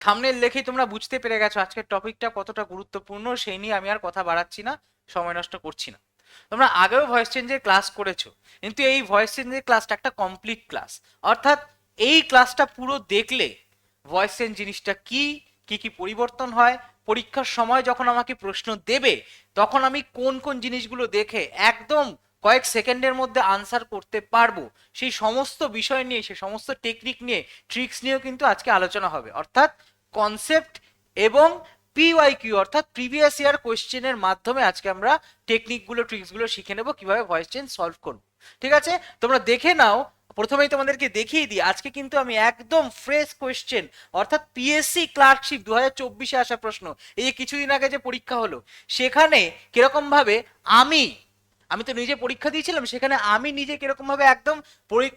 Thumbnail দেখেই তোমরা বুঝতে পেরে গেছো আজকের টপিকটা কতটা গুরুত্বপূর্ণ, সেই নিয়ে আমি আর কথা বাড়াচ্ছি না, সময় নষ্ট করছি না। তোমরা আগেও ভয়েস চেঞ্জের ক্লাস করেছ, কিন্তু এই ভয়েস চেঞ্জের ক্লাসটা একটা কমপ্লিট ক্লাস অর্থাৎ এই ক্লাসটা পুরো দেখলে ভয়েস চেঞ্জ জিনিসটা কি কি কি পরিবর্তন হয়, পরীক্ষার সময় যখন আমাকে প্রশ্ন দেবে, তখন আমি কোন কোন জিনিসগুলো দেখে একদম কয়েক সেকেন্ডের মধ্যে আনসার করতে পারব। সেই সমস্ত বিষয় নিয়ে, সেই সমস্ত টেকনিক নিয়ে ট্রিক্স নিয়েও কিন্তু আজকে আলোচনা হবে। অর্থাৎ কনসেপ্ট এবং পিওয়াই কিউ অর্থাৎ প্রিভিয়াস ইয়ার কোয়েশ্চেনের মাধ্যমে আজকে আমরা টেকনিকগুলো ট্রিক্সগুলো শিখে নেব, কীভাবে ভয়েস চেঞ্জ সলভ করব। ঠিক আছে? তোমরা দেখে নাও, প্রথমেই তোমাদেরকে দেখিয়ে দিই, আজকে কিন্তু আমি একদম ফ্রেশ কোয়েশ্চেন অর্থাৎ পিএসসি ক্লার্কশিপ দু হাজার চব্বিশে আসা প্রশ্ন, এই যে কিছুদিন আগে যে পরীক্ষা হলো, সেখানে কীরকম ভাবে আমি আমি তো নিজে পরীক্ষা দিয়েছিলাম, সেখানে আমি নিজে কীরকম ভাবে একদম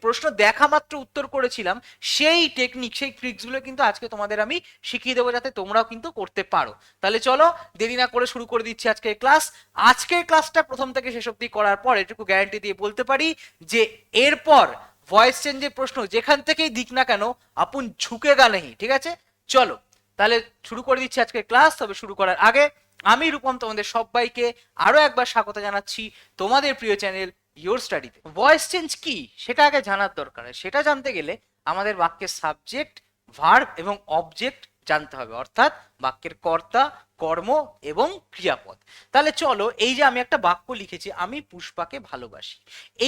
প্রশ্ন দেখা মাত্র উত্তর করেছিলাম, সেই টেকনিক সেই ট্রিক্সগুলো কিন্তু আজকে তোমাদের আমি শিখিয়ে দেবো যাতে তোমরাও কিন্তু করতে পারো। তাহলে চলো, দেরি না করে শুরু করে দিচ্ছি আজকের ক্লাস আজকের ক্লাসটা প্রথম থেকে শেষ অবধি করার পর এটুকু গ্যারান্টি দিয়ে বলতে পারি যে এরপর ভয়েস চেঞ্জের প্রশ্ন যেখান থেকেই দিক না কেন, আপন ঝুঁকে গা নেই, ঠিক আছে? চলো, তাহলে শুরু করে দিচ্ছি আজকের ক্লাস তবে শুরু করার আগে আমি রূপম তোমাদের সবাইকে আরও একবার স্বাগত জানাচ্ছি তোমাদের প্রিয় চ্যানেল ইয়োর স্টাডিতে ভয়েস চেঞ্জ কি? সেটা আগে জানার দরকার সেটা জানতে গেলে আমাদের বাক্যের সাবজেক্ট ভার্ব এবং অবজেক্ট জানতে হবে। অর্থাৎ বাক্যের কর্তা, কর্ম এবং ক্রিয়াপদ। তাহলে চলো এই যে আমি একটা বাক্য লিখেছি, আমি পুষ্পাকে ভালোবাসি।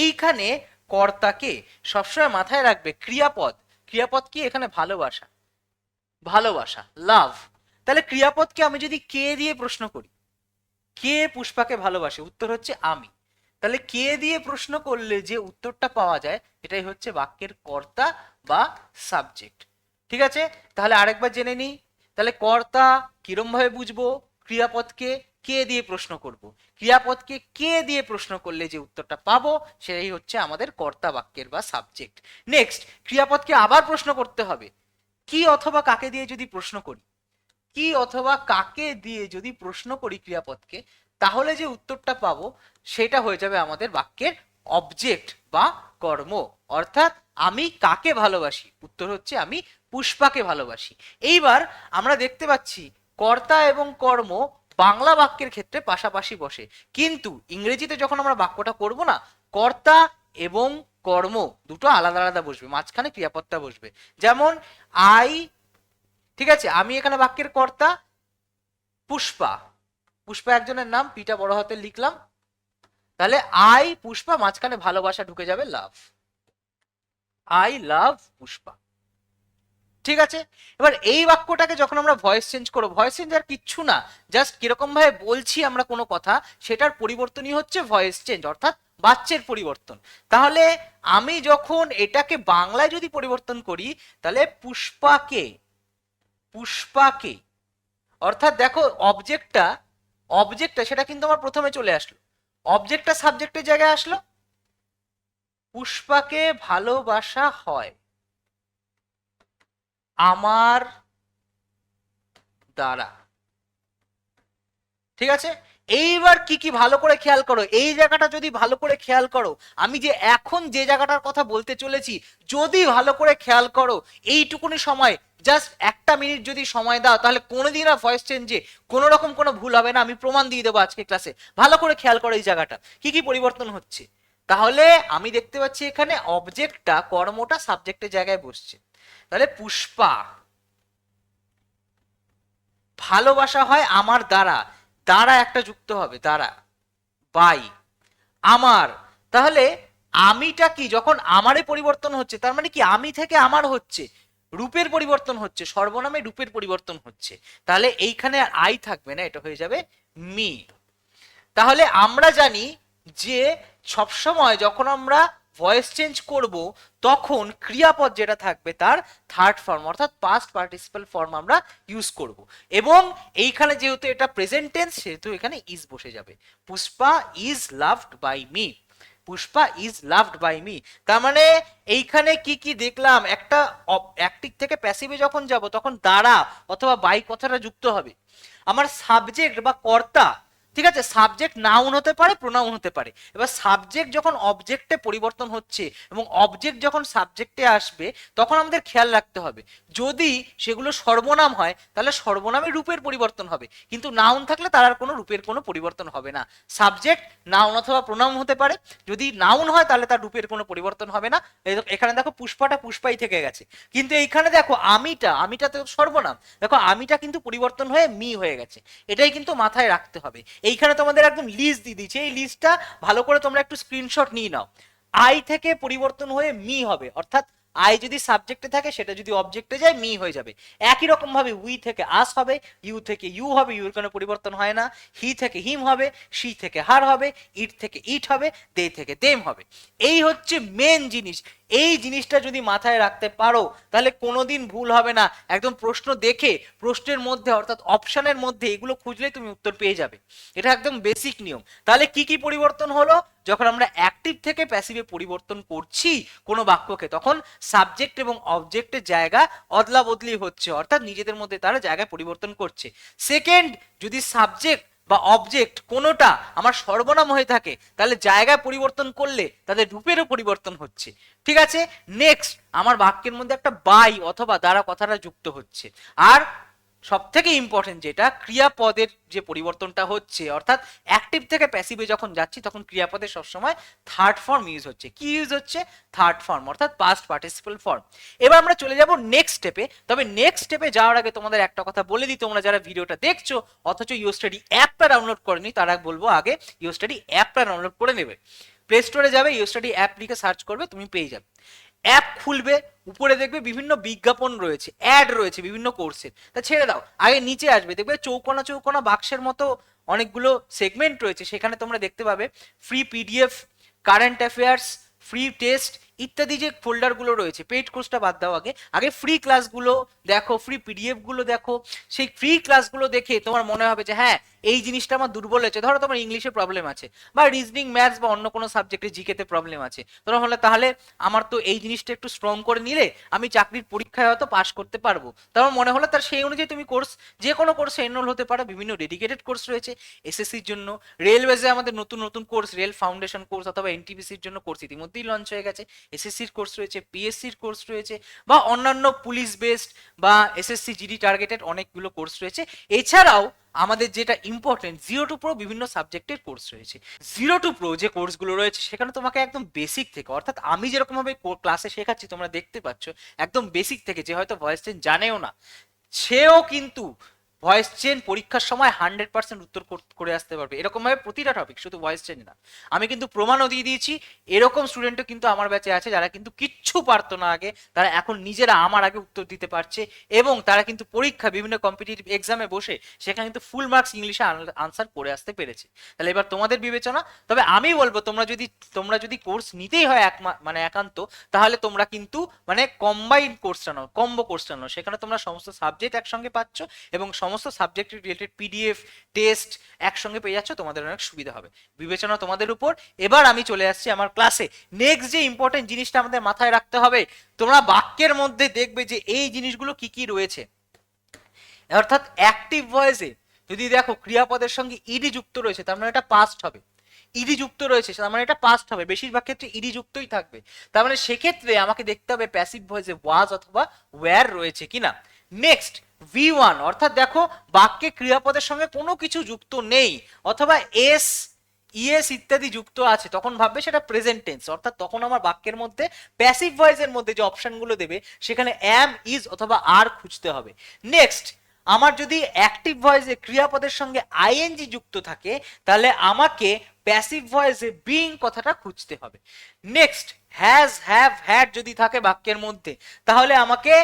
এইখানে কর্তাকে সবসময় মাথায় রাখবে ক্রিয়াপদ। ক্রিয়াপদ কি? এখানে ভালোবাসা। ভালোবাসা লাভ তাহলে ক্রিয়াপদকে আমি যদি কে দিয়ে প্রশ্ন করি? কে পুষ্পাকে ভালোবাসে? উত্তর হচ্ছে আমি। তাহলে কে দিয়ে প্রশ্ন করলে যে উত্তরটা পাওয়া যায়, এটাই হচ্ছে বাক্যের কর্তা বা সাবজেক্ট। ঠিক আছে? তাহলে আরেকবার জেনে নিই। তাহলে কর্তা কিরম ভাবে বুঝব? ক্রিয়াপদকে কে দিয়ে প্রশ্ন করব? ক্রিয়াপদকে কে দিয়ে প্রশ্ন করলে যে উত্তরটা পাবো, সেটাই হচ্ছে আমাদের কর্তা বাক্যের বা সাবজেক্ট। নেক্সট, ক্রিয়াপদকে আবার প্রশ্ন করতে হবে। কি অথবা কাকে দিয়ে যদি প্রশ্ন করি? কি অথবা কাকে দিয়ে যদি প্রশ্ন করি ক্রিয়াপদকে, তাহলে যে উত্তরটা পাবো সেটা হয়ে যাবে আমাদের বাক্যের অবজেক্ট বা কর্ম। অর্থাৎ আমি কাকে ভালোবাসি? উত্তর হচ্ছে আমি পুষ্পাকে ভালোবাসি। এইবার আমরা দেখতে পাচ্ছি কর্তা এবং কর্ম বাংলা বাক্যের ক্ষেত্রে পাশাপাশি বসে। কিন্তু ইংরেজিতে যখন আমরা বাক্যটা করব না, কর্তা এবং কর্ম দুটো আলাদা আলাদা বসবে, মাঝখানে ক্রিয়াপদটা বসবে। যেমন আই ঠিক আছে, আমি এখানে বাক্যের কর্তা পুষ্পা। পুষ্পা একজনের নাম, পিটা বড় হাতে লিখলাম। তাহলে আই পুষ্পা, মাঝখানে ভালোবাসা ঢুকে যাবে লাভ। I love Pushpa. ঠিক আছে, এবার এই বাক্যটাকে যখন আমরা ভয়েস চেঞ্জ করব, ভয়েস চেঞ্জ আর কিচ্ছু না, জাস্ট কীরকম ভাবে বলছি আমরা কোনো কথা, সেটার পরিবর্তনই হচ্ছে ভয়েস চেঞ্জ, অর্থাৎ বাচ্চের পরিবর্তন। তাহলে আমি যখন এটাকে বাংলায় যদি পরিবর্তন করি, তাহলে পুষ্পাকে পুষ্পাকে। অর্থাৎ দেখো অবজেক্টটা অবজেক্টটা সেটা কিন্তু আমার প্রথমে চলে আসলো। অবজেক্টটা সাবজেক্টের জায়গায় আসলো। পুষ্পাকে ভালোবাসা হয়। আমার দ্বারা। ঠিক আছে? এইবার কি কি ভালো করে খেয়াল করো? এই জায়গাটা যদি ভালো করে খেয়াল করো, আমি যে এখন যে জায়গাটার কথা বলতে চলেছি, যদি ভালো করে খেয়াল করো, এইটুকুনি সময় জাস্ট একটা মিনিট যদি সময় দাও, তাহলে কোনোদিন আর ভয়েস চেঞ্জে কোনো রকম কোনো ভুল হবে না, আমি প্রমাণ দিয়ে দেবো আজকে ক্লাসে ভালো করে খেয়াল করো এই জায়গাটা, কি কি পরিবর্তন হচ্ছে। তাহলে আমি দেখতে পাচ্ছি এখানে অবজেক্টটা কর্মটা সাবজেক্টের জায়গায় বসছে। তাহলে পুষ্পা, ভালোবাসা হয় আমার দ্বারা দ্বারা একটা যুক্ত হবে, দ্বারা বাই আমার। তাহলে আমিটা কি, যখন আমারে পরিবর্তন হচ্ছে, তার মানে কি, আমি থেকে আমার হচ্ছে। রূপের পরিবর্তন হচ্ছে, সর্বনামে রূপের পরিবর্তন হচ্ছে। তাহলে এইখানে আর আই থাকবে না, এটা হয়ে যাবে মি। তাহলে আমরা জানি যে সবসময় যখন আমরা ভয়েস চেঞ্জ করব, তখন ক্রিয়াপদ যেটা থাকবে তার থার্ড ফর্ম অর্থাৎ পাস্ট পার্টিসিপাল ফর্ম আমরা ইউজ করব। এবং এইখানে যেহেতু এটা প্রেজেন্ট টেন্স সেহেতু এখানে ইজ বসে যাবে। Pushpa is loved by me Pushpa is loved by me তার মানে এইখানে কি কি দেখলাম? একটা অ্যাক্টিভ থেকে প্যাসিভে যখন যাব, তখন দাঁড়া অথবা বাই কথাটা যুক্ত হবে। আমার সাবজেক্ট বা কর্তা ঠিক আছে সাবজেক্ট নাউন হতে পারে প্রোনাউন হতে পারে। এবার সাবজেক্ট যখন অবজেক্টে পরিবর্তন হচ্ছে এবং অবজেক্ট যখন সাবজেক্টে আসবে, তখন আমাদের খেয়াল রাখতে হবে। যদি সেগুলো সর্বনাম হয়, তাহলে সর্বনামে রূপের পরিবর্তন হবে। কিন্তু নাউন থাকলে তার আর কোনো রূপের কোনো পরিবর্তন হবে না। সাবজেক্ট নাউন অথবা প্রোনাউন হতে পারে। যদি নাউন হয়, তাহলে তার রূপের কোনো পরিবর্তন হবে না। এখানে দেখো পুষ্পাটা পুষ্পাই থেকে গেছে। কিন্তু এইখানে দেখো আমিটা আমিটা তো সর্বনাম। দেখো, আমিটা কিন্তু পরিবর্তন হয়ে মি হয়ে গেছে। এটাই কিন্তু মাথায় রাখতে হবে। এইখানে তোমাদের একদম লিস্ট দিয়ে দিচ্ছে। এই লিস্টটা ভালো করে তোমরা একটু স্ক্রিনশট নিয়ে নাও। আই থেকে পরিবর্তন হয়ে মি হবে। অর্থাৎ আই যদি সাবজেক্টে থাকে, সেটা যদি অবজেক্টে যায় মি হয়ে যাবে। একই রকম ভাবে উই থেকে আস হবে ইউ থেকে ইউ হবে ইউর কোনো পরিবর্তন হয় না। হি থেকে হিম হবে সি থেকে হার হবে ইট থেকে ইট হবে দে থেকে দেম হবে। এই হচ্ছে মেন জিনিস। এই জিনিসটা যদি মাথায় রাখতে পারো, তাহলে কোনোদিন ভুল হবে না। একদম প্রশ্ন দেখে, প্রশ্নের মধ্যে অর্থাৎ অপশানের মধ্যে এগুলো খুঁজলেই তুমি উত্তর পেয়ে যাবে। এটা একদম বেসিক নিয়ম। তাহলে কি কি পরিবর্তন হলো? যখন আমরা অ্যাক্টিভ থেকে প্যাসিভে পরিবর্তন করছি কোনো বাক্যকে, তখন সাবজেক্ট এবং অবজেক্টের জায়গা অদলা বদলি হচ্ছে, অর্থাৎ নিজেদের মধ্যে তারা জায়গায় পরিবর্তন করছে। সেকেন্ড যদি সাবজেক্ট বা অবজেক্ট কোনোটা আমার সর্বনাম হয়ে থাকে, তাহলে জায়গায় পরিবর্তন করলে তাদের রূপেরও পরিবর্তন হচ্ছে। ঠিক আছে? নেক্সট আমার বাক্যের মধ্যে একটা বাই অথবা দ্বারা কথাটা যুক্ত হচ্ছে। আর সব থেকে ইম্পর্টেন্ট যেটা, ক্রিয়াপদের যে পরিবর্তনটা হচ্ছে, অর্থাৎ অ্যাক্টিভ থেকে প্যাসিভে যখন যাচ্ছি, তখন ক্রিয়াপদের সবসময় থার্ড ফর্ম ইউজ হচ্ছে। কি ইউজ হচ্ছে? থার্ড ফর্ম অর্থাৎ পাস্ট পার্টিসিপাল ফর্ম এবার আমরা চলে যাব নেক্সট স্টেপে তবে নেক্সট স্টেপে যাওয়ার আগে তোমাদের একটা কথা বলে দিই, তোমরা যারা ভিডিওটা দেখছ, অথচ ইউ স্টাডি অ্যাপটা ডাউনলোড করেনি, তারা বলব আগে ইউ স্টাডি অ্যাপটা ডাউনলোড করে নেবে। প্লে স্টোরে যাবে ইউ স্টাডি অ্যাপ লিখে সার্চ করবে, তুমি পেয়ে যাবে। অ্যাপ খুলবে, উপরে দেখবে বিভিন্ন বিজ্ঞাপন রয়েছে অ্যাড রয়েছে বিভিন্ন কোর্সের তা ছেড়ে দাও, আগে নিচে আসবে, দেখবে চৌকোনা চৌকোনা বাক্সের মতো অনেকগুলো সেগমেন্ট রয়েছে, সেখানে তোমরা দেখতে পাবে free PDF current affairs free test ইত্যাদি যে ফোল্ডারগুলো রয়েছে পেইড কোর্সটা বাদ দাও আগে। আগে ফ্রি ক্লাসগুলো দেখো ফ্রি পিডিএফগুলো দেখো। সেই ফ্রি ক্লাসগুলো দেখে তোমার মনে হবে যে হ্যাঁ এই জিনিসটা আমার দুর্বল হয়েছে। ধরো তোমার ইংলিশে প্রবলেম আছে, বা রিজনিং ম্যাথস বা অন্য কোনো সাবজেক্টে জিকেতে প্রবলেম আছে। তোমার হলে তাহলে আমার তো এই জিনিসটা একটু স্ট্রং করে নিলে আমি চাকরির পরীক্ষায় হয়তো পাশ করতে পারব। তোমার মনে হলো তার সেই অনুযায়ী তুমি কোর্স যে কোনো কোর্সে এনরোল হতে পারো। বিভিন্ন ডেডিকেটেড কোর্স রয়েছে এসএসসির জন্য। রেলওয়েজে আমাদের নতুন নতুন কোর্স রেল ফাউন্ডেশন কোর্স অথবা এনটিপিসির জন্য কোর্স ইতিমধ্যেই লঞ্চ হয়ে গেছে। এসএসসির কোর্স রয়েছে পিএসসির কোর্স রয়েছে, বা অন্যান্য পুলিশ বেসড বা এসএসসি জিডি টার্গেটেড অনেকগুলো কোর্স রয়েছে। এছাড়াও আমাদের যেটা ইম্পর্টেন্ট জিরো টু প্রো বিভিন্ন সাবজেক্টের কোর্স রয়েছে। জিরো টু প্রো যে কোর্সগুলো রয়েছে, সেখানে তোমাকে একদম বেসিক থেকে, অর্থাৎ আমি যেরকমভাবে ক্লাসে শেখাচ্ছি, তোমরা দেখতে পাচ্ছ, একদম বেসিক থেকে, যে হয়তো ভয়েস চেঞ্জ জানেও না, সেও কিন্তু ভয়েস চেঞ্জ পরীক্ষার সময় হান্ড্রেড পার্সেন্ট উত্তর করে আসতে পারবে। এরকম ভাবে প্রতিটা টপিক শুধু ভয়েস চেঞ্জ না। আমি কিন্তু প্রমাণও দিয়ে দিয়েছি, এরকম স্টুডেন্টও কিন্তু আমার ব্যাচে আছে যারা কিন্তু কিচ্ছু পারতো না আগে। তারা এখন নিজেরা আমার আগে উত্তর দিতে পারছে এবং তারা কিন্তু পরীক্ষা, বিভিন্ন কম্পিটিটিভ এক্সামে বসে সেখানে কিন্তু ফুল মার্কস ইংলিশে আনসার করে আসতে পেরেছে। তাহলে এবার তোমাদের বিবেচনা, তবে আমি বলব তোমরা যদি তোমরা যদি কোর্স নিতেই হয় এক মানে একান্ত, তাহলে তোমরা কিন্তু মানে কম্বাইন কোর্সটা নাও কম্বো কোর্সটা নাও। সেখানে তোমরা সমস্ত সাবজেক্ট একসঙ্গে পাচ্ছ এবং সমস্ত সাবজেক্ট রিলেটেড পিডিএফ টেস্ট একসঙ্গে পেয়ে যাচ্ছ, তোমাদের অনেক সুবিধা হবে। বিবেচনা তোমাদের উপর। এবার আমি চলে আসছি আমার ক্লাসে নেক্সট যে ইম্পর্টেন্ট জিনিসটা আমাদের মাথায় রাখতে হবে, তোমরা বাক্যের মধ্যে দেখবে যে এই জিনিসগুলো কি কি রয়েছে। অর্থাৎ অ্যাক্টিভ ভয়েসে যদি দেখো ক্রিয়াপদের সঙ্গে ইডি যুক্ত রয়েছে, তার মানে এটা পাস্ট হবে। ইডি যুক্ত রয়েছে, তার মানে এটা পাস্ট হবে। বেশিরভাগ ক্ষেত্রে ইডি যুক্তই থাকবে। তার মানে সেক্ষেত্রে আমাকে দেখতে হবে প্যাসিভ ভয়েসে ওয়াজ অথবা ওয়্যার রয়েছে কিনা। নেক্সট ভি ওয়ান অর্থাৎ দেখো, বাক্যে ক্রিয়াপদের সঙ্গে কোনো কিছু যুক্ত নেই, অথবা এস, ইএস ইত্যাদি যুক্ত আছে, তখন ভাববে সেটা প্রেজেন্ট টেন্স অর্থাৎ তখন আমার বাক্যের মধ্যে প্যাসিভ ভয়েসের মধ্যে যে অপশনগুলো দেবে, সেখানে অ্যাম ইজ অথবা আর খুঁজতে হবে। নেক্সট আমার যদি অ্যাক্টিভ ভয়েসে ক্রিয়াপদের সঙ্গে আইএনজি যুক্ত থাকে, তাহলে আমাকে প্যাসিভ ভয়েসে বিং কথাটা খুঁজতে হবে। নেক্সট হ্যাজ হ্যাভ হ্যাড যদি থাকে বাক্যের মধ্যে, তাহলে আমাকে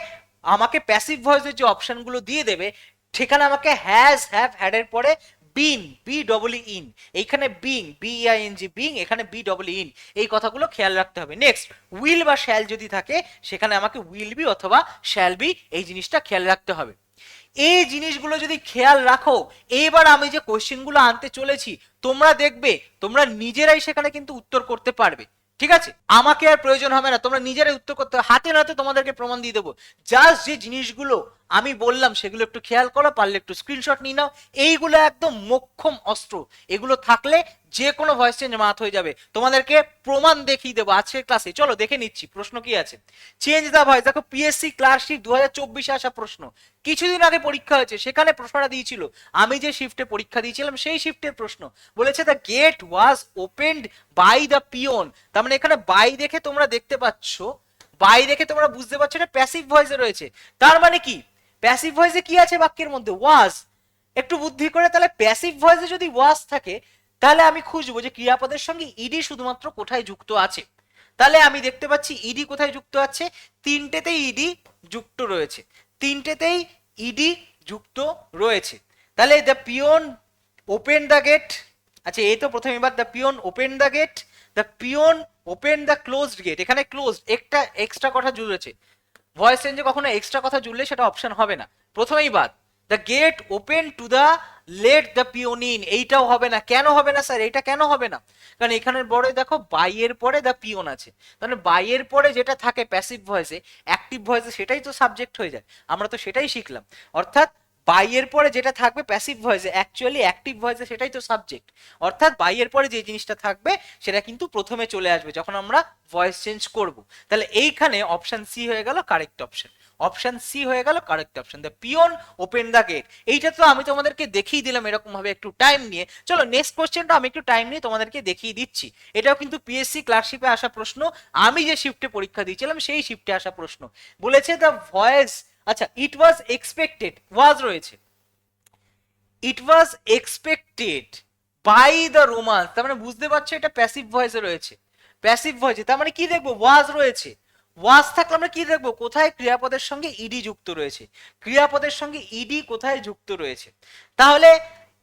আমাকে প্যাসিভ ভয়েসের যে অপশনগুলো দিয়ে দেবে, সেখানে আমাকে হ্যাজ হ্যাভ হ্যাড এর পরে been B double E N being B I N G being এখানে বি ডবল ইন এই কথাগুলো খেয়াল রাখতে হবে। নেক্সট উইল বা শ্যাল যদি থাকে, সেখানে আমাকে উইল বি অথবা শ্যাল বি এই জিনিসটা খেয়াল রাখতে হবে। এই জিনিসগুলো যদি খেয়াল রাখো এইবার আমি যে কোশ্চেনগুলো আনতে চলেছি, তোমরা দেখবে, তোমরা নিজেরাই সেখানে কিন্তু উত্তর করতে পারবে। ঠিক আছে? আমাকে আর প্রয়োজন হবে না। তোমরা নিজেরাই উত্তর করতে। হাতে নাতে তোমাদেরকে প্রমাণ দিয়ে দেবো। জাস্ট যে জিনিসগুলো আমি বললাম, সেগুলো একটু খেয়াল করো, পারলে একটু স্ক্রিনশট নিয়ে নাও। এইগুলো একদম মোক্ষম অস্ত্র। এগুলো থাকলে যে কোনো ভয়েস চেঞ্জ মাত হয়ে যাবে। তোমাদেরকে প্রমাণ দেখিয়ে দেবো আজকের ক্লাসে চলো, দেখে নিচ্ছি, প্রশ্ন কি আছে? চেঞ্জ দা ভয়েস দেখো পিএসসি ক্লার্কশিপ দু হাজার চব্বিশে আসা প্রশ্ন। কিছুদিন আগে পরীক্ষা হয়েছে, সেখানে প্রশ্নটা দিয়েছিল। আমি যে শিফটে পরীক্ষা দিয়েছিলাম, সেই শিফটের প্রশ্ন। বলেছে the gate was opened by the peon তার মানে এখানে বাই দেখে তোমরা দেখতে পাচ্ছ বাই দেখে তোমরা বুঝতে পারছ, এটা প্যাসিভ ভয়েসে রয়েছে। তার মানে কি? প্যাসিভ ভয়েসে কি আছে বাক্যের মধ্যে? ওয়াজ একটু বুদ্ধি করে তাহলে প্যাসিভ ভয়েসে যদি ওয়াজ থাকে তাহলে আমি খুঁজবো যে ক্রিয়াপদের সঙ্গে ইডি শুধুমাত্র কোথায় যুক্ত আছে। তাহলে আমি দেখতে পাচ্ছি ইডি কোথায় যুক্ত আছে? তিনটেতেই ইডি যুক্ত রয়েছে। তিনটেতেই ইডি যুক্ত রয়েছে। তাহলে the peon open the gate আচ্ছা এই তো প্রথম এবার the peon open the gate the peon open the closed gate এখানে ক্লোজড একটা এক্সট্রা কথা জুড়েছে। ভয়েস চেঞ্জে কখনো এক্সট্রা কথা জুড়লে সেটা অপশন হবে না। প্রথমেই বাদ the gate open to the late the peon এইটাও হবে না। কেন হবে না স্যার এটা কেন হবে না? কারণ এখানের পরে দেখো বাইয়ের পরে দ্য পিওন আছে। তাহলে বাইয়ের পরে যেটা থাকে প্যাসিভ ভয়েসে অ্যাক্টিভ ভয়েসে সেটাই তো সাবজেক্ট হয়ে যায়। আমরা তো সেটাই শিখলাম। অর্থাৎ বাইয়ের পরে যেটা থাকবে প্যাসিভ ভয়েসে অ্যাকচুয়ালি অ্যাক্টিভ ভয়েসে সেটাই তো সাবজেক্ট অর্থাৎ বাইয়ের পরে যে জিনিসটা থাকবে, সেটা কিন্তু প্রথমে চলে আসবে, যখন আমরা ভয়েস চেঞ্জ করব। তাহলে এইখানে অপশন সি হয়ে গেল কারেক্ট অপশন অপশন সি হয়ে গেল correct option the peon open the gate এইটা তো আমি তোমাদেরকে দেখিয়ে দিলাম এরকম ভাবে একটু টাইম নিয়ে। চলো নেক্সট কোশ্চেনটা আমি একটু টাইম নিয়ে তোমাদেরকে দেখিয়ে দিচ্ছি। এটাও কিন্তু পিএসসি ক্লার্কশিপে আসা প্রশ্ন। আমি যে শিফটে পরীক্ষা দিয়েছিলাম, সেই শিফটে আসা প্রশ্ন। বলেছে দ্য ভয়েস আচ্ছা ইট ওয়াজ এক্সপেক্টেড ওয়াজ রয়েছে। It was expected by the romance তার মানে বুঝতে পারছ এটা প্যাসিভ ভয়েসে রয়েছে। প্যাসিভ ভয়েসে তার মানে কি দেখব? ওয়াজ রয়েছে। ওয়াজ থাকলে আমরা কি দেখব? কোথায় ক্রিয়াপদের সঙ্গে ইডি যুক্ত রয়েছে? ক্রিয়াপদের সঙ্গে ইডি কোথায় যুক্ত রয়েছে? তাহলে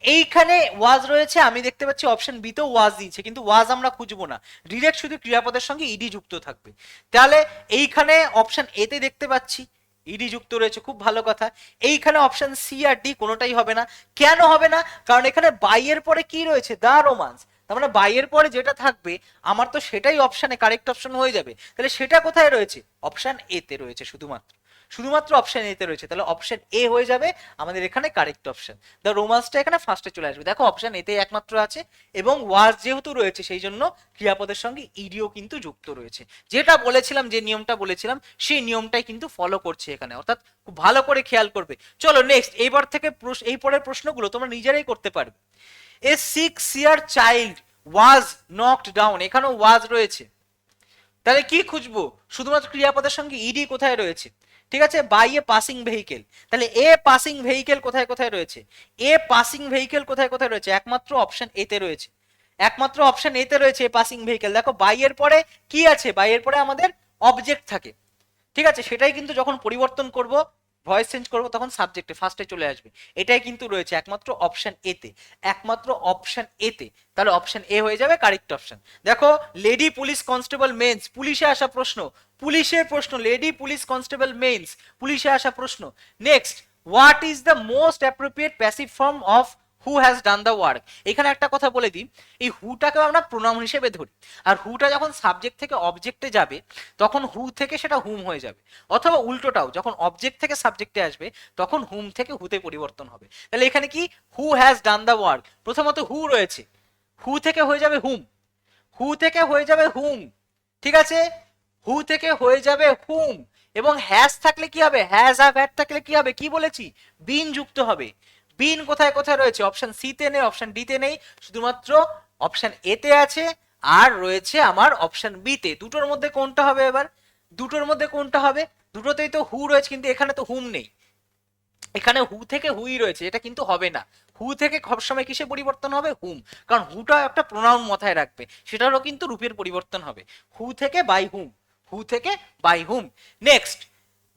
এইখানে ওয়াজ রয়েছে, আমি দেখতে পাচ্ছি অপশন বি তেও ওয়াজ দিয়েছে, কিন্তু ওয়াজ আমরা খুঁজবো না। ডিরেক্ট শুধু ক্রিয়াপদের সঙ্গে ইডি যুক্ত থাকবে। তাহলে এইখানে অপশন এতে দেখতে পাচ্ছি, ইডি যুক্ত রয়েছে, খুব ভালো কথা। এইখানে অপশন সি আর ডি কোনোটাই হবে না। কেন হবে না? কারণ এখানে বাইয়ের পরে কি রয়েছে? দা রোমান্স তার মানে বাইয়ের পরে যেটা থাকবে, আমার তো সেটাই অপশানে কারেক্ট অপশন হয়ে যাবে। তাহলে সেটা কোথায় রয়েছে? অপশন এ তে রয়েছে শুধুমাত্র। শুধুমাত্র অপশন এ তে রয়েছে। তাহলে অপশন এ হয়ে যাবে আমাদের এখানে কারেক্ট অপশন দ্য রোমান্সটা এখানে ফার্স্টে চলে আসবে। দেখো অপশন এতে একমাত্র আছে এবং ওয়াজ যেহেতু রয়েছে, সেই জন্য ক্রিয়াপদের সঙ্গে ইডিও কিন্তু যুক্ত রয়েছে। যেটা বলেছিলাম, যে নিয়মটা বলেছিলাম, সেই নিয়মটাই কিন্তু ফলো করছে এখানে। অর্থাৎ খুব ভালো করে খেয়াল করবে। চলো নেক্সট এইবার থেকে এই পরের প্রশ্নগুলো তোমরা নিজেরাই করতে পারবে। A six year child was knocked down এখানেও ওয়াজ রয়েছে। তাহলে কি খুঁজবো? শুধুমাত্র ক্রিয়াপদের সঙ্গে ইডি কোথায় রয়েছে? ঠিক আছে? বাই এ পাসিং ভেহিকেল তাহলে এ পাসিং ভেহিকেল কোথায় কোথায় রয়েছে? এ পাসিং ভেহিকেল কোথায় কোথায় রয়েছে? একমাত্র অপশন এতে রয়েছে। একমাত্র অপশন এতে রয়েছে এ পাসিং ভেহিকেল দেখো বাইয়ের পরে কি আছে? বাইয়ের পরে আমাদের অবজেক্ট থাকে। ঠিক আছে? সেটাই কিন্তু যখন পরিবর্তন করব ভয়েস চেঞ্জ করব তখন সাবজেক্টে ফার্স্টে চলে আসবে। এটাই কিন্তু রয়েছে একমাত্র অপশন এতে একমাত্র অপশন এতে তাহলে অপশন এ হয়ে যাবে কারেক্ট অপশন দেখো লেডি পুলিশ কনস্টেবল মেন্স পুলিশে আসা প্রশ্ন। পুলিশের প্রশ্ন লেডি পুলিশ কনস্টেবল মেন্স পুলিশে আসা প্রশ্ন। Next what is the most appropriate passive form of who has done the work এখানে একটা কথা বলে দিই, এই হুটাকে আমরা প্রোনাউন হিসেবে ধরি। আর হুটা যখন সাবজেক্ট থেকে অবজেক্টে যাবে, তখন হু থেকে সেটা হুম হয়ে যাবে। অথবা উল্টোটাও, যখন অবজেক্ট থেকে সাবজেক্টে আসবে, তখন হুম থেকে হুতে পরিবর্তন হবে। তাহলে এখানে কি? Who has done the work প্রথমত হু রয়েছে। হু থেকে হয়ে যাবে হুম হু থেকে হয়ে যাবে হুম ঠিক আছে? হু থেকে হয়ে যাবে হুম এবং হ্যাজ থাকলে কি হবে? হ্যাজ হ্যাভ হ্যাড থাকলে কি হবে? কি বলেছি? বিন যুক্ত হবে। বিন কোথায় কোথায় রয়েছে? অপশন সি তে নেই অপশন ডি তে নেই। শুধুমাত্র অপশন এ তে আছে, আর রয়েছে আমার অপশন বি তে। দুটোর মধ্যে কোনটা হবে এবার? দুটোর মধ্যে কোনটা হবে? দুটোতেই তো হু রয়েছে, কিন্তু এখানে তো হুম নেই। এখানে হু থেকে হুই রয়েছে, এটা কিন্তু হবে না। হু থেকে সবসময় কিসে পরিবর্তন হবে? হুম কারণ হুটা একটা প্রোনাউন মাথায় রাখবে। সেটারও কিন্তু রূপের পরিবর্তন হবে। হু থেকে বাই হুম হু থেকে by whom next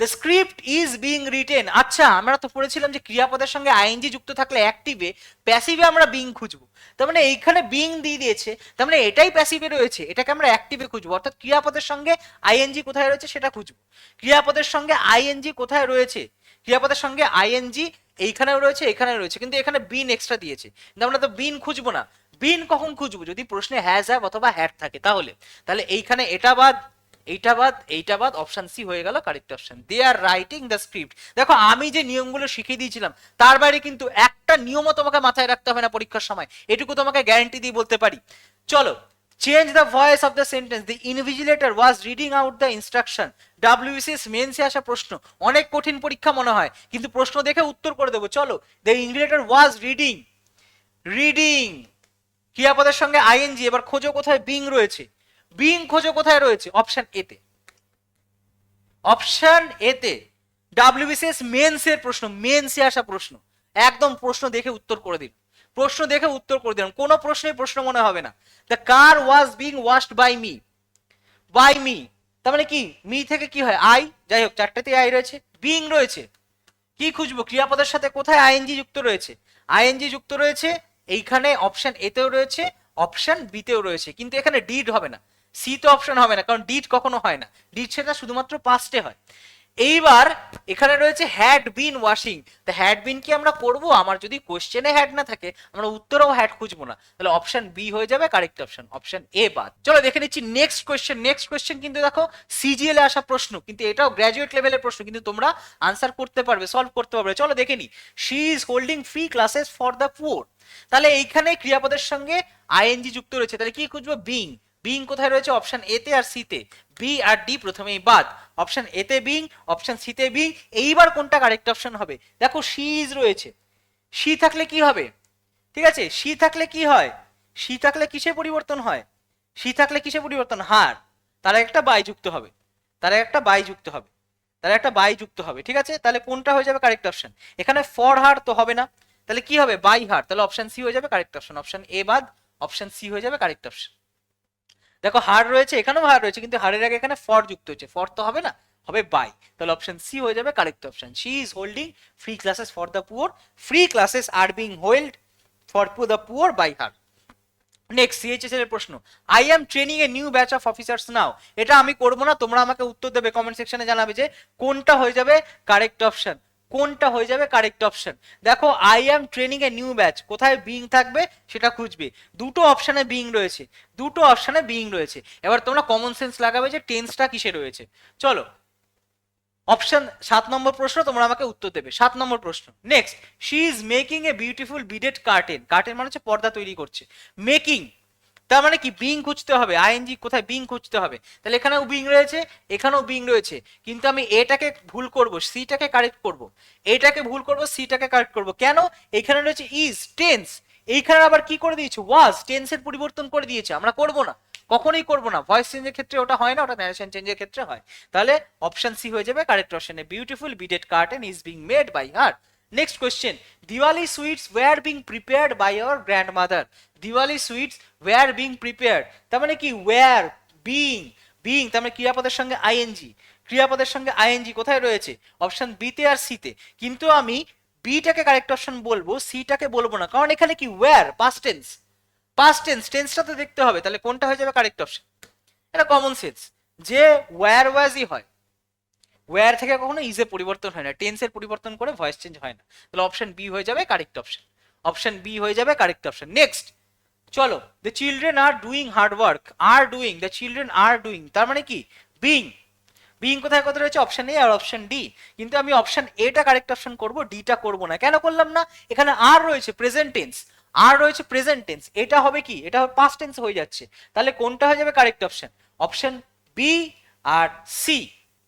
the script is being written আচ্ছা আমরা তো পড়েছিলাম যে ক্রিয়াপদের সঙ্গে আইএনজি যুক্ত থাকলে অ্যাক্টিভে প্যাসিভে আমরা বিং খুঁজবো। তার মানে এইখানে বিং দিয়ে দিয়েছে, তার মানে এটাই প্যাসিভে রয়েছে, এটাকে আমরা অ্যাক্টিভে খুঁজবো। অর্থাৎ ক্রিয়াপদের সঙ্গে আইএনজি কোথায় রয়েছে সেটা খুঁজবো। ক্রিয়াপদের সঙ্গে আইএনজি কোথায় রয়েছে? ক্রিয়াপদের সঙ্গে আইএনজি এইখানেও রয়েছে, এখানেও রয়েছে, কিন্তু এখানে বিন এক্সট্রা দিয়েছে। কিন্তু আমরা তো বিন খুঁজবো না। বিন কখন খুঁজবো? যদি প্রশ্নে হ্যাজ হ্যাভ অথবা হ্যাড থাকে, তাহলে। তাহলে এইখানে এটা বাদ। এইটা বাদ এইটা বাদ অপশন সি হয়ে গেল correct option they are writing the script দেখো, আমি যে নিয়মগুলো শিখিয়ে দিয়েছিলাম, তার বাইরে কিন্তু একটা নিয়মও তোমাকে মাথায় রাখতে হবে না পরীক্ষার সময়। এটুকু তোমাকে গ্যারান্টি দিয়ে বলতে পারি। চলো change the voice of the sentence the invigilator was reading out the instruction WCS মেন্সে আসা প্রশ্ন। অনেক কঠিন পরীক্ষা মনে হয়, কিন্তু প্রশ্ন দেখে উত্তর করে দেবো। চলো the invigilator was reading reading ক্রিয়াপদের সঙ্গে আইএনজি এবার খোঁজো কোথায় বিং রয়েছে। বিং খোঁজো কোথায় রয়েছে? অপশন এতে অপশন এতে ডাব্লিউবিসিএস মেন্সের প্রশ্ন মেন্সে আসা প্রশ্ন। একদম প্রশ্ন দেখে উত্তর করে দিন। প্রশ্ন দেখে উত্তর করে দিলাম কোনো প্রশ্নে প্রশ্ন মনে হবে না। The car was being washed by me by me তার মানে কি? মি থেকে কি হয়? আই যাই হোক, চারটাতে আই রয়েছে। বিং রয়েছে। কি খুঁজবো? ক্রিয়াপদের সাথে কোথায় আইএনজি যুক্ত রয়েছে? আইএনজি যুক্ত রয়েছে। এইখানে অপশন এতেও রয়েছে অপশন বিতেও রয়েছে। কিন্তু এখানে ডিড হবে না। সি তো অপশন হবে না, কারণ ডিড কখনো হয় না। ডিড সেটা শুধুমাত্র পাস্টে হয়। এইবার এখানে রয়েছে হ্যাড বিন ওয়াশিং তা হ্যাড বিন কি আমরা করব? আমার যদি কোশ্চেনে হ্যাড না থাকে, আমরা উত্তরেও হ্যাড খুঁজবো না। তাহলে অপশন বি হয়ে যাবে কারেক্ট অপশন অপশন এ বাদ। চলো দেখে নিচ্ছি নেক্সট কোশ্চেন নেক্সট কোশ্চেন কিন্তু দেখো সিজিএল এ আসা প্রশ্ন, কিন্তু এটাও গ্র্যাজুয়েট লেভেলের প্রশ্ন, কিন্তু তোমরা আনসার করতে পারবে সলভ করতে পারবে। চলো দেখে নি। She is holding free classes for the poor তাহলে এইখানে ক্রিয়াপদের সঙ্গে আইএনজি যুক্ত রয়েছে। তাহলে কি খুঁজবো? বিং বিং কোথায় রয়েছে? অপশন এতে আর সিতে বি আর ডি প্রথমেই বাদ। অপশন এতে বিং অপশন সিতে বিং এইবার কোনটা কারেক্ট অপশন হবে? দেখো সি ইজ রয়েছে। সি থাকলে কি হবে? ঠিক আছে? সি থাকলে কি হয়? সি থাকলে কিসে পরিবর্তন হয়? সি থাকলে কিসে পরিবর্তন? হার। তার একটা বাই যুক্ত হবে। তার একটা বাই যুক্ত হবে। তার একটা বাই যুক্ত হবে। ঠিক আছে? তাহলে কোনটা হয়ে যাবে? কারেক্ট অপশন এখানে ফর হার তো হবে না। তাহলে কি হবে? By her. তাহলে অপশন সি হয়ে যাবে, কারেক্ট অপশন অপশন এ বাদ অপশন সি হয়ে যাবে, কারেক্ট অপশন দেখো, হার রয়েছে, এখানেও হার রয়েছে, কিন্তু হারের আগে এখানে ফর যুক্ত হচ্ছে। ফর তো হবে না, হবে বাই তাহলে অপশন সি হয়ে যাবে correct option she is holding free classes for the poor free classes are being hold for the poor by her next CHS এর প্রশ্ন। I am training a new batch of officers now এটা আমি করব না, তোমরা আমাকে উত্তর দেবে কমেন্ট সেকশনে জানাবে যে কোনটা হয়ে যাবে কারেক্ট অপশন কোনটা হয়ে যাবে কারেক্ট অপশন দেখো I am training a new batch কোথায় বিং থাকবে সেটা খুঁজবে। দুটো অপশানে বিং রয়েছে। দুটো অপশানে বিং রয়েছে। এবার তোমরা কমন সেন্স লাগাবে যে টেন্সটা কিসে রয়েছে। চলো অপশন সাত নম্বর প্রশ্ন তোমরা আমাকে উত্তর দেবে। সাত নম্বর প্রশ্ন। Next she is making a beautiful beaded curtain curtain মানে হচ্ছে পর্দা তৈরি করছে। মেকিং তার মানে কি? বিং খুঁজতে হবে। আইএনজি কোথায়? বিং খুঁজতে হবে। তাহলে এখানেও বিং রয়েছে, এখানেও বিং রয়েছে। কিন্তু আমি এটাকে ভুল করব সিটাকে কারেক্ট করব। এটাকে ভুল করব সিটাকে কারেক্ট করব। কেন? এখানে রয়েছে ইজ টেন্স এইখানে আবার কি করে দিয়েছে? ওয়াজ টেন্সের পরিবর্তন করে দিয়েছে। আমরা করব না। কখনোই করব না। ভয়েস চেঞ্জের ক্ষেত্রে ওটা হয় না, ওটা ন্যারেশন চেঞ্জের ক্ষেত্রে হয়। তাহলে অপশন সি হয়ে যাবে কারেক্ট অপশনে beautiful beaded curtain is being made by her question Diwali sweets were being prepared by our grandmother Diwali sweets were being prepared তার মানে কি? ওয়ার বিং বিং তার মানে ক্রিয়াপদের সঙ্গে আইএনজি ক্রিয়াপদের সঙ্গে আইএনজি কোথায় রয়েছে? অপশন বিতে আর সিতে কিন্তু আমি বিটাকে কারেক্ট অপশন বলব সিটাকে বলব না। কারণ এখানে কি? Were past tense past tense টেন্সটা তো দেখতে হবে। তাহলে কোনটা হয়ে যাবে? কারেক্ট অপশন এটা কমন সেন্স যে ওয়্যার ওয়াজই হয় ওয়্যার থেকে কখনো ইজে পরিবর্তন হয় না। টেন্সের পরিবর্তন করে ভয়েস চেঞ্জ হয় না। তাহলে অপশন বি হয়ে যাবে কারেক্ট অপশন অপশন বি হয়ে যাবে কারেক্ট অপশন নেক্সট চলো the children are doing hard work are doing the children are doing তার মানে কি? বিং বিং কোথায় কথা রয়েছে? অপশন এ আর অপশন ডি কিন্তু আমি অপশন এটা কারেক্ট অপশন করব ডিটা করব না। কেন করলাম না? এখানে আর রয়েছে প্রেজেন্ট টেন্স আর রয়েছে প্রেজেন্ট টেন্স এটা হবে কি? এটা পাস্ট টেন্স হয়ে যাচ্ছে। তাহলে কোনটা হয়ে যাবে? কারেক্ট অপশন অপশন বি আর সি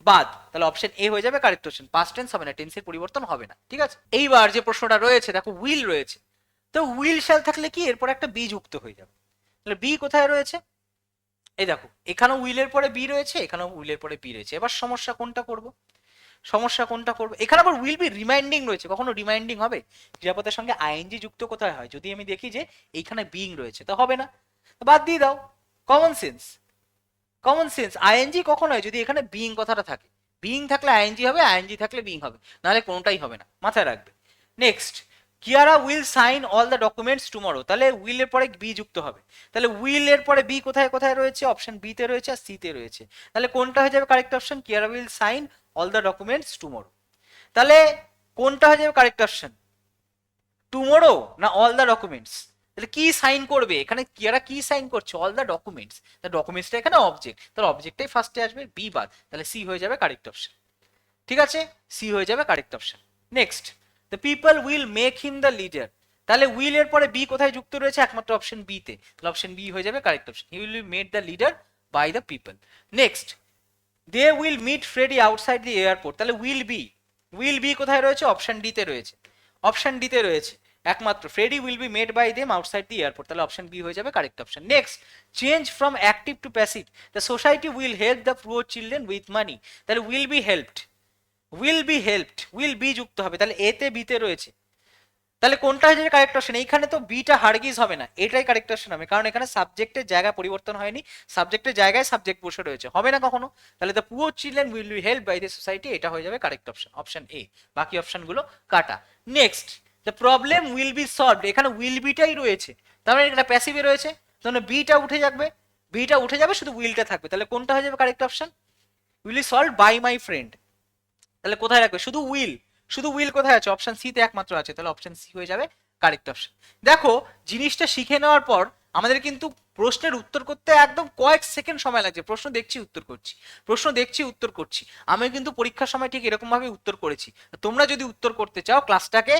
বাদ। তাহলে অপশন এ হয়ে যাবে কারেক্ট অপশন পাস্ট টেন্স হবে না টেন্সের পরিবর্তন হবে না, ঠিক আছে? এইবার যে প্রশ্নটা রয়েছে, দেখো উইল রয়েছে। তো উইল শ্যাল থাকলে কি? এরপর একটা বি যুক্ত হয়ে যাবে। তাহলে বি কোথায় রয়েছে? এই দেখো, এখানেও উইলের পরে বি রয়েছে, এখানেও উইলের পরে বি রয়েছে। এবার সমস্যা কোনটা করব? সমস্যা কোনটা করব? এখানে আবার উইল বি রিমাইন্ডিং রয়েছে। কখনো রিমাইন্ডিং হবে? ক্রিয়াপদের সঙ্গে আইএনজি যুক্ত কোথায় হয়? যদি আমি দেখি যে এইখানে বিং রয়েছে, তো হবে না। বাদ দিয়ে দাও। Common sense common sense ING কখন হয়? যদি এখানে বিং কথাটা থাকে। বিং থাকলে আইএনজি হবে আইএনজি থাকলে বিং হবে। নাহলে কোনোটাই হবে না। মাথায় রাখবে। Next Kiara will sign all the documents tomorrow তাহলে উইলের পরে বি যুক্ত হবে। তাহলে উইলের পরে বি কোথায় কোথায় রয়েছে? অপশন বি তে রয়েছে আর সি তে রয়েছে। তাহলে কোনটা হয়ে যাবে correct option Kiara will sign all the documents tomorrow তাহলে কোনটা হয়ে যাবে কারেক্ট অপশন টুমরো না অল দ্য ডকুমেন্টস তাহলে কি সাইন করবে? এখানে কিয়ারা কি সাইন করছে? অল দ্য ডকুমেন্টস দ্য ডকুমেন্টসটা এখানে অবজেক্ট তাহলে অবজেক্টটাই ফার্স্টে আসবে বি বাদ। তাহলে সি হয়ে যাবে কারেক্ট অপশন ঠিক আছে? সি হয়ে যাবে correct option next the people will make him the leader তাহলে উইল এর পরে বি কোথায় যুক্ত রয়েছে? একমাত্র অপশন বি তে। তাহলে অপশন বি হয়ে যাবে correct option he will made the leader by the people next they will meet Freddy outside the airport তাহলে উইল বি উইল বি কোথায় রয়েছে? অপশন ডি তে রয়েছে। অপশন ডি তে রয়েছে। একমাত্র Freddy will be made by them outside the airport তাহলে option B হয়ে যাবে correct option next change from active to passive the society will help the poor children with money তাহলে will be helped will be helped will be যুক্ত হবে। তাহলে এতে বিতে রয়েছে। তাহলে কোনটা হয়ে যাবে কারেক্ট অপশন এইখানে তো বিটা হারগিজ হবে না। এটাই কারেক্ট অপশন হবে। কারণ এখানে সাবজেক্টের জায়গা পরিবর্তন হয়নি। সাবজেক্টের জায়গায় সাবজেক্ট বসে রয়েছে। হবে না কখনো? তাহলে the poor children will be help by the society এটা হয়ে যাবে কারেক্ট অপশন অপশন এ বাকি অপশনগুলো কাটা। Next the problem will be solved এখানে উইল বিটাই রয়েছে। তার মানে এটা প্যাসিভে রয়েছে। তাহলে বিটা উঠে যাবে। বিটা উঠে যাবে, শুধু উইলটা থাকবে। তাহলে কোনটা হয়ে যাবে correct option will be solve by my friend তাহলে কোথায় রাখবে? শুধু উইল শুধু উইল কোথায় আছে? অপশন সি তে একমাত্র আছে। তাহলে অপশন সি হয়ে যাবে কারেক্ট অপশন দেখো, জিনিসটা শিখে নেওয়ার পর আমাদের কিন্তু প্রশ্নের উত্তর করতে একদম কয়েক সেকেন্ড সময় লাগছে। প্রশ্ন দেখছি, উত্তর করছি। প্রশ্ন দেখছি, উত্তর করছি। আমি কিন্তু পরীক্ষার সময় ঠিক এরকম ভাবে উত্তর করেছি। তোমরা যদি উত্তর করতে চাও ক্লাসটাকে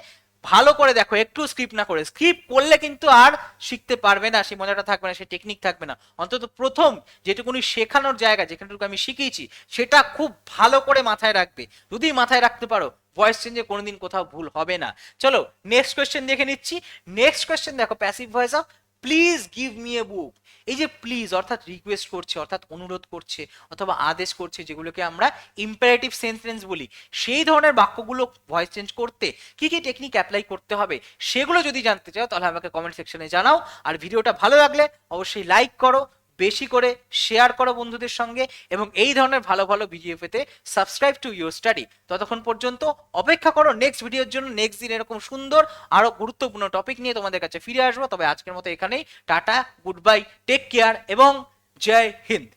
ভালো করে দেখো, একটু স্ক্রিপ্ট না করে স্ক্রিপ্ট করলে কিন্তু আর শিখতে পারবে না, সেই মজাটা থাকবে না, সেই টেকনিক থাকবে না। অন্তত প্রথম যেটুকুনি শেখানোর জায়গা, যেখানটুকু আমি শিখিয়েছি, সেটা খুব ভালো করে মাথায় রাখবে। যদি মাথায় রাখতে পারো ভয়েস চেঞ্জে কোনোদিন কোথাও ভুল হবে না। চলো নেক্সট কোয়েশ্চেন দেখে নিচ্ছি। নেক্সট কোয়েশ্চেন দেখো passive voice of please give me a book এই যে প্লিজ অর্থাৎ রিকোয়েস্ট করছে, অর্থাৎ অনুরোধ করছে, অথবা আদেশ করছে, যেগুলোকে আমরা ইম্পারেটিভ সেন্টেন্স বলি, সেই ধরনের বাক্যগুলো ভয়েস চেঞ্জ করতে কি কি টেকনিক অ্যাপ্লাই করতে হবে, সেগুলো যদি জানতে চাও, তাহলে আমাকে কমেন্ট সেকশনে জানাও। আর ভিডিওটা ভালো লাগলে অবশ্যই লাইক করো বেশি করে শেয়ার করো বন্ধুদের সঙ্গে এবং এই ধরনের ভালো ভালো ভিডিও পেতে সাবস্ক্রাইব টু ইউর স্টাডি ততক্ষণ পর্যন্ত অপেক্ষা করো নেক্সট ভিডিওর জন্য। নেক্সট দিন এরকম সুন্দর আরও গুরুত্বপূর্ণ টপিক নিয়ে তোমাদের কাছে ফিরে আসব। তবে আজকের মতো এখানেই। Tata good bye take care এবং জয় হিন্দ।